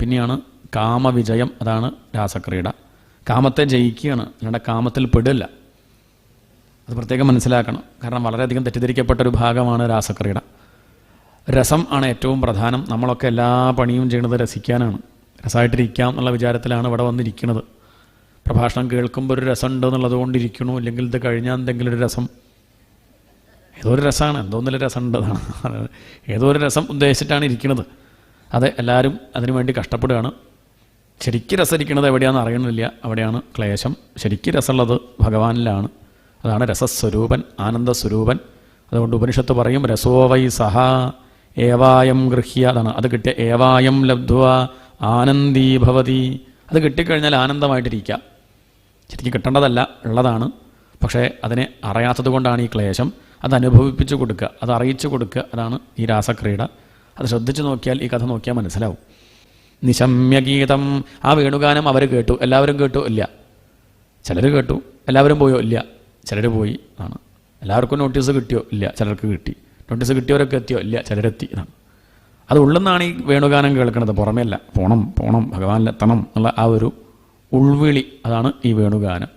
പിന്നെയാണ് കാമവിജയം അതാണ് രാസക്രീഡ. കാമത്തെ ജയിക്കുകയാണ് അല്ലാണ്ട് കാമത്തിൽ പെടില്ല അത് പ്രത്യേകം മനസ്സിലാക്കണം. കാരണം വളരെയധികം തെറ്റിദ്ധരിക്കപ്പെട്ട ഒരു ഭാഗമാണ് രാസക്രീഡ. രസം ആണ് ഏറ്റവും പ്രധാനം. നമ്മളൊക്കെ എല്ലാ പണിയും ചെയ്യുന്നത് രസിക്കാനാണ്. രസമായിട്ടിരിക്കാം എന്നുള്ള വിചാരത്തിലാണ് ഇവിടെ വന്നിരിക്കുന്നത്. പ്രഭാഷണം കേൾക്കുമ്പോൾ ഒരു രസമുണ്ട് എന്നുള്ളത് കൊണ്ടിരിക്കണു അല്ലെങ്കിൽ ഇത് കഴിഞ്ഞാൽ എന്തെങ്കിലും ഒരു രസം. ഏതോ ഒരു രസമാണ്. എന്തോന്നില്ല രസമുണ്ട്. എന്നാണ് ഏതോ ഒരു രസം ഉദ്ദേശിച്ചിട്ടാണ് ഇരിക്കുന്നത്. അതെ എല്ലാവരും അതിനുവേണ്ടി കഷ്ടപ്പെടുകയാണ്. ശരിക്കും രസരിക്കുന്നത് എവിടെയാണെന്ന് അറിയണമില്ല അവിടെയാണ് ക്ലേശം. ശരിക്കും രസമുള്ളത് ഭഗവാനിലാണ്. അതാണ് രസസ്വരൂപൻ ആനന്ദസ്വരൂപൻ. അതുകൊണ്ട് ഉപനിഷത്ത് പറയും രസോവൈ സഹ ഏവായം ഗൃഹ്യ അതാണ്. അത് കിട്ടിയ ഏവായം ലബ്ധ്വ ആനന്ദീ ഭവതി. അത് കിട്ടിക്കഴിഞ്ഞാൽ ആനന്ദമായിട്ടിരിക്കാം ശരിക്കും കിട്ടേണ്ടതല്ല ഉള്ളതാണ്. പക്ഷേ അതിനെ അറിയാത്തത് കൊണ്ടാണ് ഈ ക്ലേശം. അത് അനുഭവിപ്പിച്ചു കൊടുക്കുക അത് അറിയിച്ചു കൊടുക്കുക. അതാണ് ഈ രാസക്രീഡ. അത് ശ്രദ്ധിച്ചു നോക്കിയാൽ ഈ കഥ നോക്കിയാൽ മനസ്സിലാവും. നിശമ്യഗീതം ആ വേണുഗാനം അവർ കേട്ടു എല്ലാവരും കേട്ടു ഇല്ല. ചിലർ കേട്ടു എല്ലാവരും പോയോ ഇല്ല. ചിലർ പോയി ആണ് എല്ലാവർക്കും നോട്ടീസ് കിട്ടിയോ ഇല്ല. ചിലർക്ക് കിട്ടി. നോട്ടീസ് കിട്ടിയവരൊക്കെ എത്തിയോ ഇല്ല. ചിലരെത്തി എന്നാണ്. അത് ഉള്ളെന്നാണ് ഈ വേണുഗാനം കേൾക്കുന്നത് പുറമേ അല്ല. പോണം പോണം ഭഗവാനിലെത്തണം എന്നുള്ള ആ ഒരു ഉൾവിളി അതാണ് ഈ വേണുഗാനം.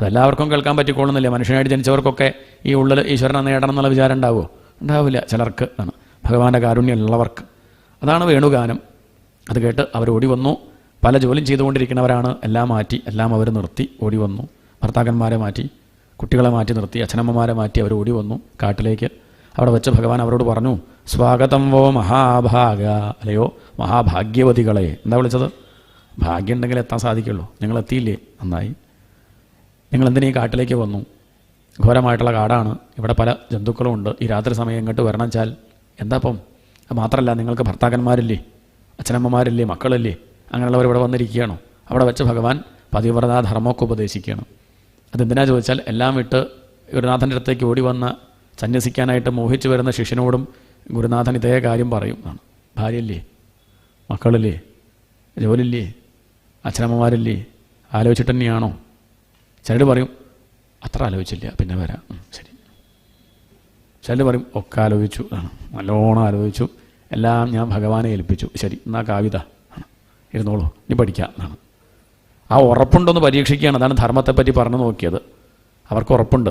അതെല്ലാവർക്കും കേൾക്കാൻ പറ്റിക്കൊള്ളുന്നില്ല മനുഷ്യനായിട്ട് ജനിച്ചവർക്കൊക്കെ ഈ ഉള്ളിൽ ഈശ്വരനെ നേടണം എന്നുള്ള വിചാരം ഉണ്ടാവുമോ? ഉണ്ടാവില്ല. ചിലർക്ക് ആണ് ഭഗവാന്റെ കാരുണ്യമുള്ളവർക്ക്. അതാണ് വേണുഗാനം. അത് കേട്ട് അവർ ഓടി വന്നു. പല ജോലിയും ചെയ്തുകൊണ്ടിരിക്കുന്നവരാണ്. എല്ലാം മാറ്റി എല്ലാം അവർ നിർത്തി ഓടി വന്നു. ഭർത്താക്കന്മാരെ മാറ്റി കുട്ടികളെ മാറ്റി നിർത്തി അച്ഛനമ്മമാരെ മാറ്റി അവർ ഓടി വന്നു കാട്ടിലേക്ക്. അവിടെ വെച്ച് ഭഗവാൻ അവരോട് പറഞ്ഞു സ്വാഗതം വോ മഹാഭാഗ. അല്ലയോ മഹാഭാഗ്യവതികളെ. എന്താ വിളിച്ചത്? ഭാഗ്യം ഉണ്ടെങ്കിൽ എത്താൻ സാധിക്കുള്ളൂ. നിങ്ങൾ എത്തിയില്ലേ? നന്നായി. നിങ്ങൾ എന്തിനാ കാട്ടിലേക്ക് വന്നു? ഘോരമായിട്ടുള്ള കാടാണ്. ഇവിടെ പല ജന്തുക്കളും ഉണ്ട് ഈ രാത്രി സമയം ഇങ്ങോട്ട് വരണം വെച്ചാൽ എന്താ അപ്പം അത് മാത്രമല്ല നിങ്ങൾക്ക് ഭർത്താക്കന്മാരില്ലേ അച്ഛനമ്മമാരില്ലേ മക്കളല്ലേ അങ്ങനെയുള്ളവർ ഇവിടെ വന്നിരിക്കുകയാണോ? അവിടെ വെച്ച് ഭഗവാൻ പതിവ്രതാ ധർമ്മമൊക്കെ ഉപദേശിക്കുകയാണ്. അതെന്തിനാ ചോദിച്ചാൽ എല്ലാം വിട്ട് ഗുരുനാഥന്റെ അടുത്തേക്ക് ഓടി വന്ന സന്യസിക്കാനായിട്ട് മോഹിച്ചു വരുന്ന ശിഷ്യനോടും ഗുരുനാഥൻ ഇതേ കാര്യം പറയും. ആണ്. ഭാര്യയില്ലേ മക്കളില്ലേ ജോലില്ലേ അച്ഛനമ്മമാരില്ലേ ആലോചിച്ചിട്ട് തന്നെയാണോ? ചിലർ പറയും അത്ര ആലോചിച്ചില്ല പിന്നെ വരാം. ശരി. ചിലർ പറയും ഒക്കെ ആലോചിച്ചു നല്ലോണം ആലോചിച്ചു. എല്ലാം ഞാൻ ഭഗവാനെ ഏൽപ്പിച്ചു. ശരി എന്നാ കാവിത? ഇരുന്നോളൂ ഇനി പഠിക്കാം. എന്നാണ് ആ ഉറപ്പുണ്ടോന്ന് പരീക്ഷിക്കുകയാണ്. അതാണ് ധർമ്മത്തെപ്പറ്റി പറഞ്ഞു നോക്കിയത്. അവർക്ക് ഉറപ്പുണ്ട്.